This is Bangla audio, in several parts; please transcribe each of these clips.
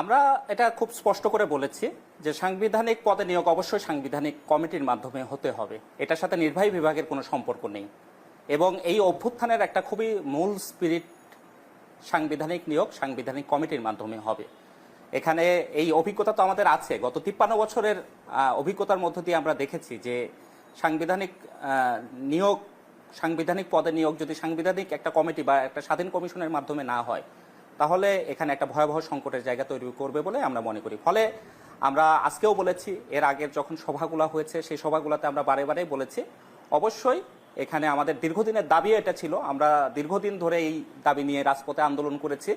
আমরা এটা খুব স্পষ্ট করে বলেছি যে সাংবিধানিক পদে নিয়োগ অবশ্যই সাংবিধানিক কমিটির মাধ্যমে হতে হবে। এটার সাথে নির্বাহী বিভাগের কোনো সম্পর্ক নেই। এবং এই অভ্যুত্থানের একটা খুবই মূল স্পিরিট সাংবিধানিক নিয়োগ, সাংবিধানিক কমিটির মাধ্যমে হবে। এখানে এই অভিজ্ঞতা তো আমাদের আছে। গত তিপ্পান্ন বছরের অভিজ্ঞতার মধ্য দিয়ে আমরা দেখেছি যে সাংবিধানিক নিয়োগ, সাংবিধানিক পদে নিয়োগ যদি সাংবিধানিক একটা কমিটি বা একটা স্বাধীন কমিশনের মাধ্যমে না হয় তাহলে এখানে একটা ভয়াবহ সংকটের জায়গা তৈরি করবে বলে আমরা মনে করি। ফলে আমরা আজকেও বলেছি, এর আগের যখন সভাগুলো হয়েছে, সেই সভাগুলোতে আমরা বারে বারে বলেছি, অবশ্যই এখানে আমাদের দীর্ঘদিনের দাবি এটা ছিল, আমরা দীর্ঘদিন ধরে এই দাবি নিয়ে রাজপথে আন্দোলন করেছি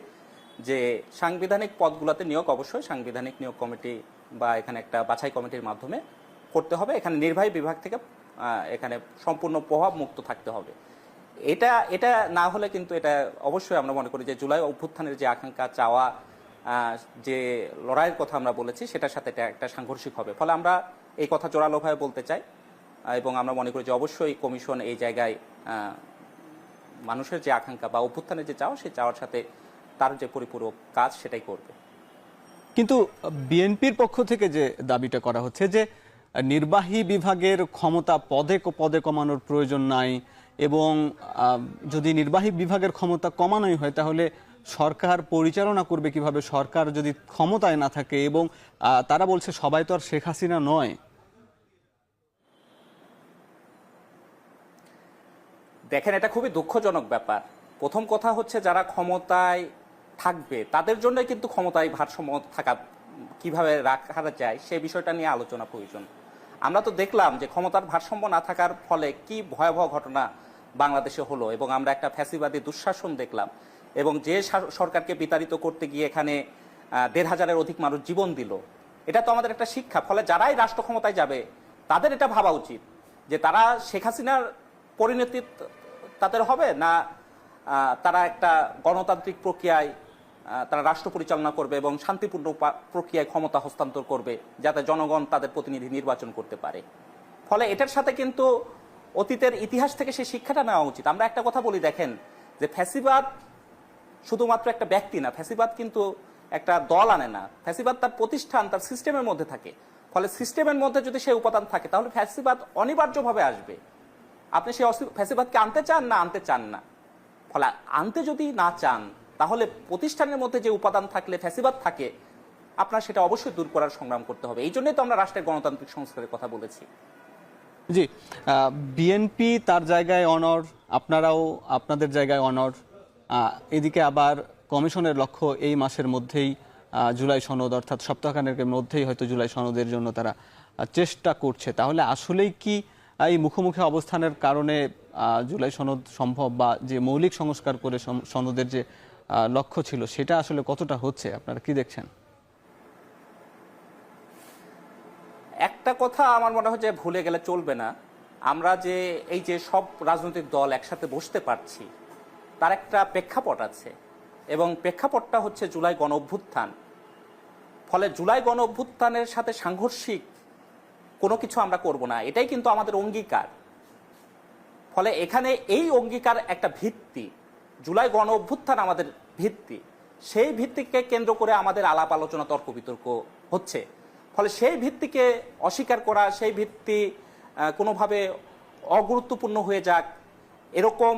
যে সাংবিধানিক পদগুলোতে নিয়োগ অবশ্যই সাংবিধানিক নিয়োগ কমিটি বা এখানে একটা বাছাই কমিটির মাধ্যমে করতে হবে। এখানে নির্বাহী বিভাগ থেকে এখানে সম্পূর্ণ প্রভাব মুক্ত থাকতে হবে। এটা এটা না হলে কিন্তু এটা অবশ্যই আমরা মনে করি যে জুলাই অভ্যুত্থানের যে আকাঙ্ক্ষা, চাওয়া যে লড়াইয়ের কথা আমরা বলেছি, সেটার সাথে এটা একটা সাংঘর্ষিক হবে। ফলে আমরা এই কথা জোরালোভাবে বলতে চাই, এবং আমরা মনে করি যে অবশ্যই কমিশন এই জায়গায় মানুষের যে আকাঙ্ক্ষা বা অভ্যুত্থানের যে চাওয়া, সেই চাওয়ার সাথে তার যে পরিপূরক কাজ, সেটাই করবে। কিন্তু বিএনপির পক্ষ থেকে যে দাবিটা করা হচ্ছে যে নির্বাহী বিভাগের ক্ষমতা পদে পদে কমানোর প্রয়োজন নাই এবং যদি নির্বাহী বিভাগের ক্ষমতা কমানোই হয়, তাহলে সরকার পরিচালনা করবে কীভাবে? সরকার যদি ক্ষমতায় না থাকে এবং তারা বলছে সবাই তো আর শেখ হাসিনা নয়। দেখেন, এটা খুবই দুঃখজনক ব্যাপার। প্রথম কথা হচ্ছে যারা ক্ষমতায় থাকবে, তাদের জন্য কিন্তু ক্ষমতায় ভারসাম্য থাকা কীভাবে রাখা যায় সেই বিষয়টা নিয়ে আলোচনা প্রয়োজন। আমরা তো দেখলাম যে ক্ষমতার ভারসাম্য না থাকার ফলে কি ভয়াবহ ঘটনা বাংলাদেশে হলো এবং আমরা একটা ফ্যাসিবাদী দুঃশাসন দেখলাম এবং যে সরকারকে বিতাড়িত করতে গিয়ে এখানে দেড় হাজারের অধিক মানুষ জীবন দিল। এটা তো আমাদের একটা শিক্ষা, ফলে যারাই রাষ্ট্র ক্ষমতায় যাবে, তাদের এটা ভাবা উচিত যে তারা শেখ হাসিনার পরিণতি তাদের হবে না তারা একটা গণতান্ত্রিক প্রক্রিয়ায় তারা রাষ্ট্র পরিচালনা করবে এবং শান্তিপূর্ণ প্রক্রিয়ায় ক্ষমতা হস্তান্তর করবে যাতে জনগণ তাদের প্রতিনিধি নির্বাচন করতে পারে। ফলে এটার সাথে কিন্তু অতীতের ইতিহাস থেকে সেই শিক্ষাটা নেওয়া উচিত। আমরা একটা কথা বলি, দেখেন, যে ফ্যাসিবাদ শুধুমাত্র একটা ব্যক্তি না, ফ্যাসিবাদ কিন্তু একটা দল আনে না। ফ্যাসিবাদ তার প্রতিষ্ঠান, তার সিস্টেমের মধ্যে থাকে। ফলে সিস্টেমের মধ্যে যদি সেই উপাদান থাকে, তাহলে ফ্যাসিবাদ অনিবার্যভাবে আসবে। আপনি সেই ফ্যাসিবাদকে আনতে চান না, আনতে চান না। ফলে আনতে যদি না চান, তাহলে প্রতিষ্ঠানের মধ্যে যে উপাদান থাকলে, ফ্যাসিবাদ থাকে, আপনার সেটা অবশ্যই দূর করার সংগ্রাম করতে হবে। এই জন্যই তো আমরা রাষ্ট্রের গণতান্ত্রিক সংস্কারের কথা বলেছি। জি বিএনপি তার জায়গায় অনর আপনারাও আপনাদের জায়গায় অনর এদিকে আবার কমিশনের লক্ষ্য এই মাসের মধ্যেই জুলাই সনদ, অর্থাৎ সপ্তাহখানেকের মধ্যেই হয়তো জুলাই সনদের জন্য তারা চেষ্টা করছে। তাহলে আসলেই কি এই মুখোমুখি অবস্থানের কারণে জুলাই সনদ সম্ভব বা যে মৌলিক সংস্কার করে সনদের যে লক্ষ্য ছিল সেটা আসলে কতটা হচ্ছে? আপনারা কি দেখছেন? একটা কথা আমার মনে হয় যে ভুলে গেলে চলবে না। আমরা যে এই যে সব রাজনৈতিক দল একসাথে বসতে পারছি, তার একটা প্রেক্ষাপট আছে এবং প্রেক্ষাপটটা হচ্ছে জুলাই গণ অভ্যুত্থান। ফলে জুলাই গণ অভ্যুত্থানের সাথে সাংঘর্ষিক কোনো কিছু আমরা করব না, এটাই কিন্তু আমাদের অঙ্গীকার। ফলে এখানে এই অঙ্গীকার একটা ভিত্তি, জুলাই গণ অভ্যুত্থান আমাদের ভিত্তি। সেই ভিত্তিকে কেন্দ্র করে আমাদের আলাপ আলোচনা তর্ক বিতর্ক হচ্ছে। ফলে সেই ভিত্তিকে অস্বীকার করা, সেই ভিত্তি কোনোভাবে অগুরুত্বপূর্ণ হয়ে যাক, এরকম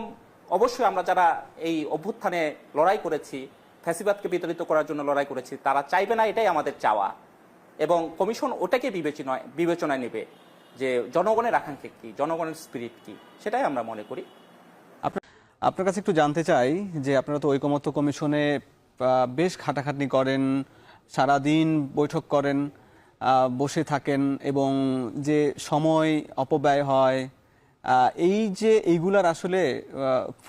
অবশ্যই আমরা যারা এই অভ্যুত্থানে লড়াই করেছি, ফ্যাসিবাদকে বিতাড়িত করার জন্য লড়াই করেছি, তারা চাইবে না এটাই আমাদের চাওয়া। এবং কমিশন ওটাকে বিবেচনায় বিবেচনায় নেবে যে জনগণের আকাঙ্ক্ষা কী, জনগণের স্পিরিট কি, সেটাই আমরা মনে করি। আপনার কাছে একটু জানতে চাই যে আপনারা তো ঐকমত্য কমিশনে বেশ খাটাখাটনি করেন, সারাদিন বৈঠক করেন বসে থাকেন এবং যে সময় অপব্যয় হয় এই যে এইগুলার আসলে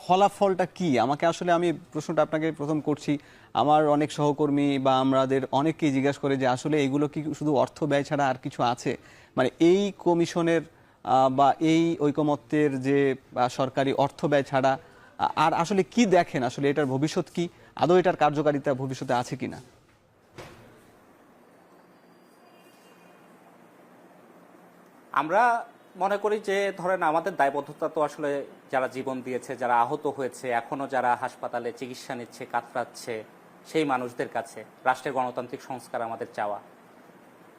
ফলাফলটা কি? আমাকে আসলে আমি প্রশ্নটা আপনাকে প্রথম করছি। আমার অনেক সহকর্মী বা আমাদের অনেককেই জিজ্ঞাসা করে যে আসলে এগুলো কি শুধু অর্থ ব্যয় ছাড়া আর কিছু আছে? মানে এই কমিশনের বা এই ঐকমত্যের যে সরকারি অর্থ ব্যয় ছাড়া আর আসলে কি দেখেন? আসলে এটার ভবিষ্যৎ কি? আদৌ এটার কার্যকারিতা ভবিষ্যতে আছে কিনা? আমরা মনে করি যে, ধরেন আমাদের দায়বদ্ধতা তো আসলে যারা জীবন দিয়েছে, যারা আহত হয়েছে, এখনও যারা হাসপাতালে চিকিৎসা নিচ্ছে, কাতরাচ্ছে, সেই মানুষদের কাছে রাষ্ট্রের গণতান্ত্রিক সংস্কার আমাদের চাওয়া।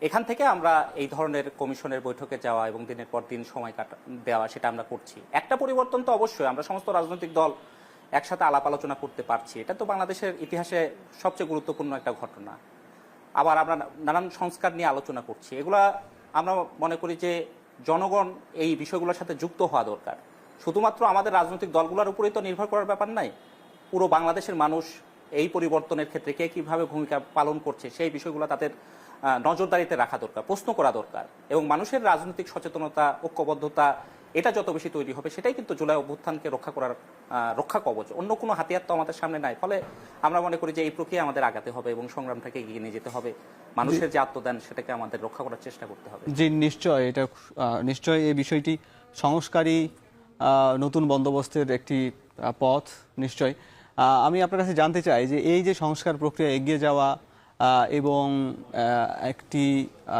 এখান থেকে আমরা এই ধরনের কমিশনের বৈঠকে যাওয়া এবং দিনের পর দিন সময় কাটা, দেওয়া, সেটা আমরা করছি। একটা পরিবর্তন তো অবশ্যই, আমরা সমস্ত রাজনৈতিক দল একসাথে আলাপ আলোচনা করতে পারছি। এটা তো বাংলাদেশের ইতিহাসে সবচেয়ে গুরুত্বপূর্ণ একটা ঘটনা। আবার আমরা নানান সংস্কার নিয়ে আলোচনা করছি। এগুলা আমরা মনে করি যে জনগণ এই বিষয়গুলোর সাথে যুক্ত হওয়া দরকার। শুধুমাত্র আমাদের রাজনৈতিক দলগুলোর উপরেই তো নির্ভর করার ব্যাপার নাই। পুরো বাংলাদেশের মানুষ এই পরিবর্তনের ক্ষেত্রে কে কীভাবে ভূমিকা পালন করছে সেই বিষয়গুলো তাদের নজরদারিতে রাখা দরকার, প্রশ্ন করা দরকার। এবং মানুষের রাজনৈতিক সচেতনতা, ঐক্যবদ্ধতা এটা যত বেশি তৈরি হবে সেটাই কিন্তু জুলাই অভ্যুত্থানকে রক্ষা করার রক্ষা কবচ। অন্য কোনো হাতিয়ার তো আমাদের সামনে নাই। ফলে আমরা মনে করি যে এই প্রক্রিয়া আমাদের আগাতে হবে এবং সংগ্রামটাকে এগিয়ে নিয়ে যেতে হবে। মানুষের যে আত্মদান সেটাকে আমাদের রক্ষা করার চেষ্টা করতে হবে। জি নিশ্চয় এটা নিশ্চয় এই বিষয়টি সংস্কারী নতুন বন্দোবস্তের একটি পথ নিশ্চয়। আমি আপনার কাছে জানতে চাই যে এই যে সংস্কার প্রক্রিয়া এগিয়ে যাওয়া এবং একটি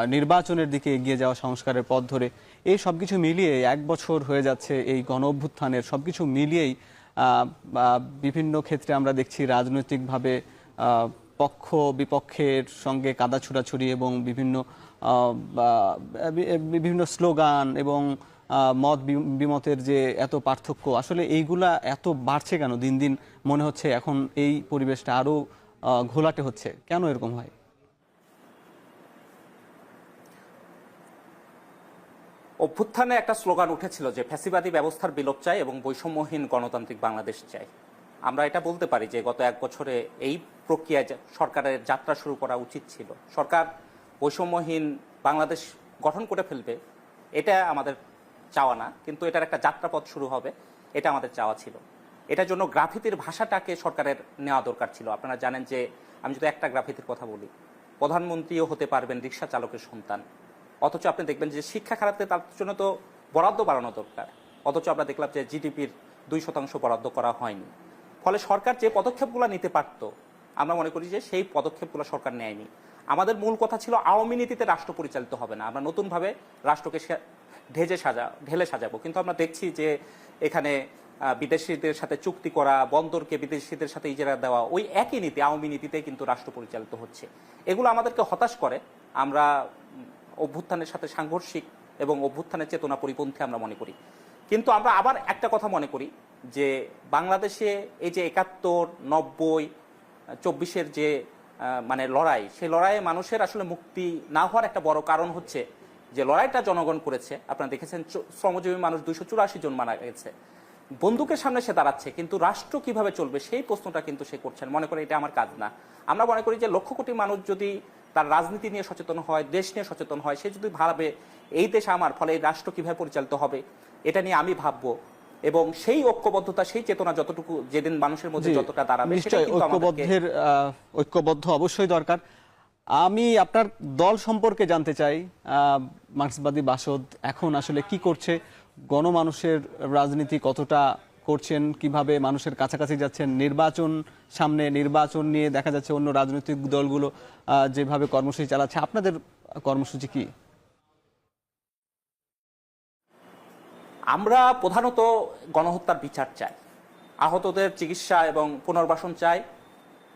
নির্বাচনের দিকে এগিয়ে যাওয়া সংস্কারের পথ ধরে এই সব কিছু মিলিয়ে এক বছর হয়ে যাচ্ছে এই গণ অভ্যুত্থানের সব কিছু মিলিয়েই বিভিন্ন ক্ষেত্রে আমরা দেখছি রাজনৈতিকভাবে পক্ষ বিপক্ষের সঙ্গে কাদা ছুড়াছুড়ি এবং বিভিন্ন বিভিন্ন স্লোগান এবং মত বিমতের যে এত পার্থক্য আসলে এইগুলা এত বাড়ছে কেন দিন দিন? মনে হচ্ছে এখন এই পরিবেশটা আরও আহ, ঘোলাটে হচ্ছে। কেন এরকম হয়? অভ্যুত্থানে একটা স্লোগান উঠেছিল যে ফ্যাসিবাদী ব্যবস্থার বিলোপ চাই এবং বৈষম্যহীন গণতান্ত্রিক বাংলাদেশ চাই। আমরা এটা বলতে পারি যে গত এক বছরে এই প্রক্রিয়ায় সরকারের যাত্রা শুরু করা উচিত ছিল। সরকার বৈষম্যহীন বাংলাদেশ গঠন করে ফেলবে, এটা আমাদের চাওয়া না, কিন্তু এটার একটা যাত্রাপথ শুরু হবে, এটা আমাদের চাওয়া ছিল। এটার জন্য গ্রাফিতির ভাষাটাকে সরকারের নেওয়া দরকার ছিল। আপনারা জানেন যে আমি যদি একটা গ্রাফিতির কথা বলি। প্রধানমন্ত্রীও হতে পারবেন রিক্সা চালকের সন্তান। অথচ আপনি দেখবেন যে শিক্ষা খারাপতে তার জন্য তো বরাদ্দ বাড়ানো দরকার। অথচ আমরা দেখলাম যে জিডিপির দুই শতাংশ বরাদ্দ করা হয়নি। ফলে সরকার যে পদক্ষেপগুলো নিতে পারত, আমরা মনে করি যে সেই পদক্ষেপগুলো সরকার নেয়নি। আমাদের মূল কথা ছিল আওয়ামী নীতিতে রাষ্ট্র পরিচালিত হবে না। আমরা নতুনভাবে রাষ্ট্রকে ঢেজে সাজা ঢেলে সাজাবো। কিন্তু আমরা দেখছি যে এখানে বিদেশিদের সাথে চুক্তি করা, বন্দরকে বিদেশিদের সাথে ইজারা দেওয়া, ওই একই নীতি, আওয়ামী নীতিতে কিন্তু রাষ্ট্র পরিচালিত হচ্ছে। এগুলো আমাদেরকে হতাশ করে। আমরা অভ্যুত্থানের সাথে সাংঘর্ষিক এবং অভ্যুত্থানের চেতনা পরিপন্থী আমরা মনে করি। কিন্তু আমরা আবার একটা কথা মনে করি, যে বাংলাদেশে এই যে একাত্তর, নব্বই, চব্বিশের যে মানে লড়াই, সেই লড়াইয়ে মানুষের আসলে মুক্তি না হওয়ার একটা বড় কারণ হচ্ছে যে লড়াইটা জনগণ করেছে। আপনারা দেখেছেন শ্রমজীবী মানুষ দুইশো চুরাশি জন মারা গেছে। বন্দুকের সামনে সে দাঁড়াচ্ছে কিন্তু রাষ্ট্র কীভাবে চলবে সেই প্রশ্নটা কিন্তু সে করছেন। মনে করে এটা আমার কাজ না। আমরা মনে করি যে লক্ষ কোটি মানুষ যদি তার রাজনীতি নিয়ে সচেতন হয় দেশ নিয়ে সচেতন হয় সে যদি ভাবে এই দেশ আমার ফলে এই রাষ্ট্র কীভাবে পরিচালিত হবে এটা নিয়ে আমি ভাববো। এবং সেই ঐক্যবদ্ধতা সেই চেতনা যতটুকু যেদিন মানুষের মধ্যে যতটা দাঁড়াবে ঐক্যবদ্ধের ঐক্যবদ্ধ অবশ্যই দরকার। আমি আপনার দল সম্পর্কে জানতে চাই আহ, মার্ক্সবাদী বাসদ এখন আসলে কি করছে গণমানুষের রাজনীতি কতটা করছেন, কীভাবে মানুষের কাছাকাছি যাচ্ছেন, নির্বাচন সামনে, নির্বাচন নিয়ে দেখা যাচ্ছে অন্য রাজনৈতিক দলগুলো যেভাবে কর্মসূচি চালাচ্ছে, আপনাদের কর্মসূচি কি? আমরা প্রধানত গণহত্যার বিচার চাই, আহতদের চিকিৎসা এবং পুনর্বাসন চাই,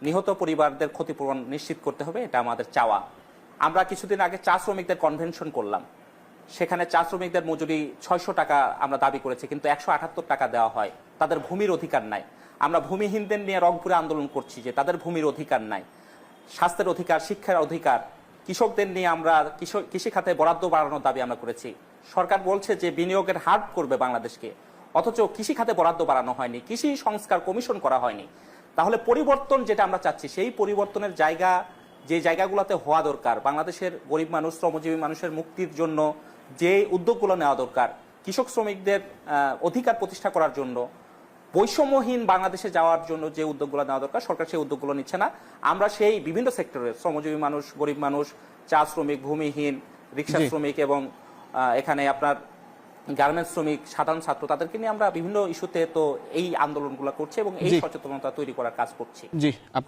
নিহত পরিবারদের ক্ষতিপূরণ নিশ্চিত করতে হবে, এটা আমাদের চাওয়া। আমরা কিছুদিন আগে চা শ্রমিকদের কনভেনশন করলাম। সেখানে চা শ্রমিকদের মজুরি ছয়শো টাকা আমরা দাবি করেছি, কিন্তু একশো আটাত্তর টাকা দেওয়া হয়। তাদের ভূমির অধিকার নাই। আমরা ভূমিহীনদের নিয়ে রংপুরে আন্দোলন করছি যে তাদের ভূমির অধিকার নাই। স্বাস্থ্যের অধিকার, শিক্ষার অধিকার, কৃষকদের নিয়ে আমরা কৃষি খাতে বরাদ্দ বাড়ানোর দাবি আমরা করেছি। সরকার বলছে যে বিনিয়োগের হার করবে বাংলাদেশকে, অথচ কৃষি খাতে বরাদ্দ বাড়ানো হয়নি, কৃষি সংস্কার কমিশন করা হয়নি। তাহলে পরিবর্তন যেটা আমরা চাচ্ছি, সেই পরিবর্তনের জায়গা, যে জায়গাগুলোতে হওয়া দরকার, বাংলাদেশের গরিব মানুষ, শ্রমজীবী মানুষের মুক্তির জন্য যে উদ্যোগগুলো নেওয়া দরকার কৃষক শ্রমিকদের অধিকার প্রতিষ্ঠা করার জন্য বৈষম্যহীন বাংলাদেশে যাওয়ার জন্য যে উদ্যোগগুলো নেওয়া দরকার সরকার সেই উদ্যোগগুলো নিচ্ছে না। আমরা সেই বিভিন্ন সেক্টরের শ্রমজীবী মানুষ গরিব মানুষ চা শ্রমিক ভূমিহীন রিক্সা শ্রমিক এবং এখানে আপনার গার্মেন্টস শ্রমিক সাধারণ ছাত্র তাদেরকে নিয়ে আমরা বিভিন্ন ইস্যুতে তো এই আন্দোলনগুলো করছি এবং এই সচেতনতা তৈরি করার কাজ করছি। জি